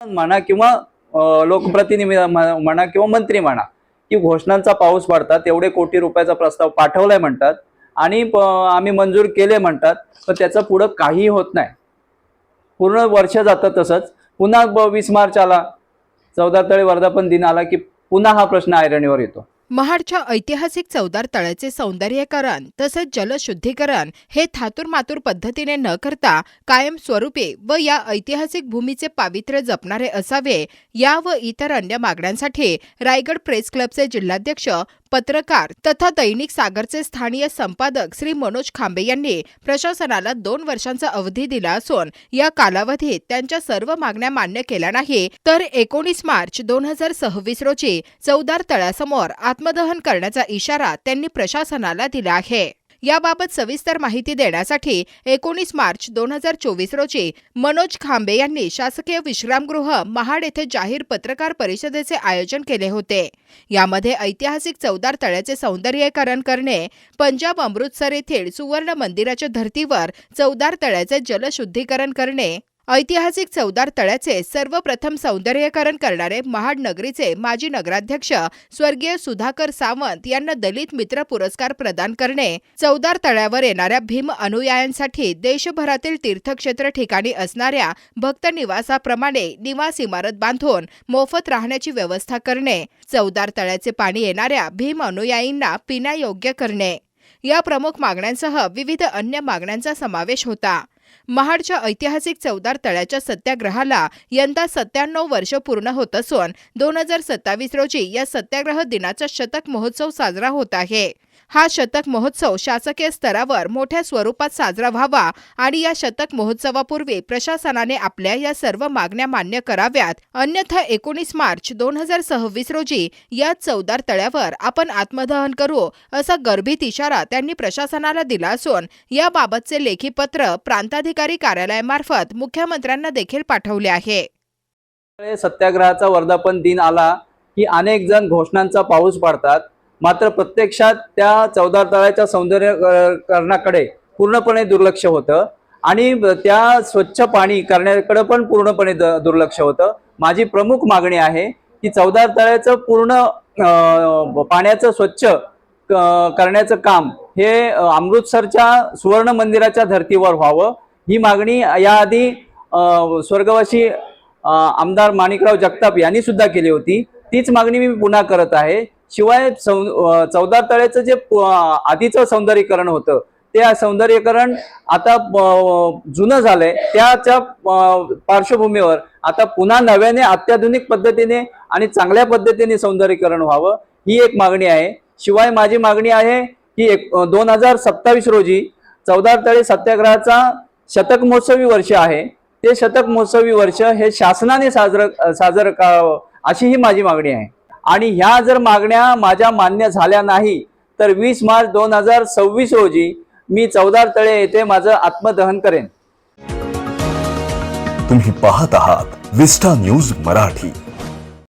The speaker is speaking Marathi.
म्हणा किंवा लोकप्रतिनिधी म्हणा किंवा मंत्री म्हणा की घोषणांचा पाऊस पडतात एवढे कोटी रुपयाचा प्रस्ताव पाठवलाय म्हणतात आणि आम्ही मंजूर केले म्हणतात पण त्याचं पुढं काहीही होत नाही. पूर्ण वर्ष जातं तसंच. पुन्हा वीस मार्च आला. चौदा तळे वर्धापन दिन आला की पुन्हा हा प्रश्न ऐरणीवर येतो. महाडच्या ऐतिहासिक चौदार तळ्याचे सौंदर्यीकरण तसेच जलशुद्धीकरण हे थातूर मातूर पद्धतीने न करता कायमस्वरूपी व या ऐतिहासिक भूमीचे पावित्र्य जपणारे असावे या व इतर अन्य मागण्यांसाठी रायगड प्रेस क्लबचे जिल्हाध्यक्ष पत्रकार तथा दैनिक सागरचे स्थानीय संपादक श्री मनोज खांबे यांनी प्रशासनाला दोन वर्षांचा अवधी दिला असून या कालावधीत त्यांच्या सर्व मागण्या मान्य केल्या नाही तर एकोणीस मार्च दोन हजार सव्वीस रोजी चौदार तळ्यासमोर आत्मदहन करण्याचा इशारा त्यांनी प्रशासनाला दिला आहे. याबाबत सविस्तर माहिती देण्यासाठी एकोणीस मार्च दोन हजार चोवीस रोजी मनोज खांबे यांनी शासकीय विश्रामगृह महाड येथे जाहीर पत्रकार परिषदेचे आयोजन केले होते. यामध्ये ऐतिहासिक चौदार तळ्याचे सौंदर्यीकरण करणे पंजाब अमृतसर येथील सुवर्ण मंदिराच्या धर्तीवर चौदार तळ्याचे जलशुद्धीकरण करणे ऐतिहासिक चौदार तळ्याचे सर्वप्रथम सौंदर्यीकरण करणारे महाड नगरीचे माजी नगराध्यक्ष स्वर्गीय सुधाकर सावंत यांना दलित मित्र पुरस्कार प्रदान करणे चौदार तळ्यावर येणाऱ्या भीम अनुयायांसाठी देशभरातील तीर्थक्षेत्र ठिकाणी असणाऱ्या भक्त निवासाप्रमाणे निवास इमारत बांधून मोफत राहण्याची व्यवस्था करणे चौदार तळ्याचे पाणी येणाऱ्या भीम अनुयायींना पिण्यायोग्य करणे. या प्रमुख मागण्यांसह विविध अन्य मागण्यांचा समावेश होता. महाडच्या ऐतिहासिक चौदार तळ्याच्या सत्याग्रहाला यंदा सत्त्याण्णव वर्ष पूर्ण होत असून दोन हजार सत्तावीस रोजी या सत्याग्रह दिनाचा शतक महोत्सव साजरा होत आहे. हा शतक महोत्सव शासकीय स्तरावर मोठ्या स्वरूपात साजरा व्हावा आणि या शतक महोत्सवापूर्वी प्रशासनाने आपल्या या सर्व मागण्या मान्य कराव्यात. अन्यथा एकोणीस मार्च दोन हजार सव्वीस रोजी या चौदार तळ्यावर आपण आत्मदहन करू असा गर्भित इशारा त्यांनी प्रशासनाला दिला असून याबाबतचे लेखी पत्र प्रांताधिकारी कार्यालयामार्फत मुख्यमंत्र्यांना देखील पाठवले आहे. सत्याग्रहाचा वर्धापन दिन आला की अनेक जण घोषणांचा पाऊस पाडतात. मात्र प्रत्यक्षात त्या चौदार तळ्याच्या सौंदर्यकरणाकडे पूर्णपणे दुर्लक्ष होतं. आणि त्या स्वच्छ पाणी करण्याकडे पण पूर्णपणे द- दुर्लक्ष होतं. माझी प्रमुख मागणी आहे की चौदार तळ्याचं पूर्ण पाण्याचं स्वच्छ क- करण्याचं काम हे अमृतसरच्या सुवर्ण मंदिराच्या धर्तीवर व्हावं. ही मागणी याआधी स्वर्गवासी आमदार माणिकराव जगताप यांनी सुद्धा केली होती. तीच मागणी मी पुन्हा करत आहे. शिवाय चौदा तळ्याचं जे प- आधीचं सौंदर्यीकरण होतं ते सौंदर्यीकरण आता जुनं झालंय. त्याच्या पार्श्वभूमीवर आता पुन्हा नव्याने अत्याधुनिक पद्धतीने आणि चांगल्या पद्धतीने सौंदर्यीकरण व्हावं ही एक मागणी आहे. शिवाय माझी मागणी आहे की एक दोन हजार सत्तावीस रोजी चौदार तळे सत्याग्रहाचा शतक महोत्सवी वर्ष आहे. ते शतक महोत्सवी वर्ष हे शासनाने साजरं साजरं करावं अशी ही माझी मागणी आहे. आणि ह्या जर मागण्या माझ्या मान्य झाल्या नाही तर वीस मार्च दोन हजार सव्वीस रोजी मी चौदार तळे येथे माझं आत्मदहन करेन. तुम्ही पाहत आहात विस्टा न्यूज मराठी.